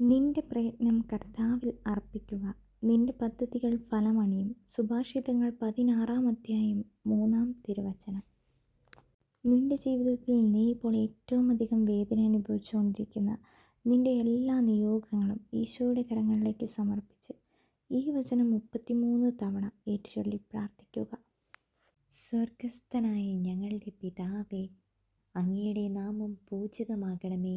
നിന്റെ പ്രയത്നം കർത്താവിൽ അർപ്പിക്കുക. നിന്റെ പദ്ധതികൾ ഫലമണിയും സുഭാഷിതങ്ങൾ പതിനാറാം അധ്യായം മൂന്നാം തിരുവചനം. നിന്റെ ജീവിതത്തിൽ നീ ഇപ്പോൾ ഏറ്റവും അധികം വേദന അനുഭവിച്ചുകൊണ്ടിരിക്കുന്ന നിന്റെ എല്ലാ നിയോഗങ്ങളും ഈശോയുടെ കരങ്ങളിലേക്ക് സമർപ്പിച്ച് ഈ വചനം മുപ്പത്തിമൂന്ന് തവണ ഏറ്റുചൊല്ലി പ്രാർത്ഥിക്കുക. സ്വർഗസ്ഥനായ ഞങ്ങളുടെ പിതാവേ അങ്ങയുടെ നാമം പൂജിതമാകണമേ.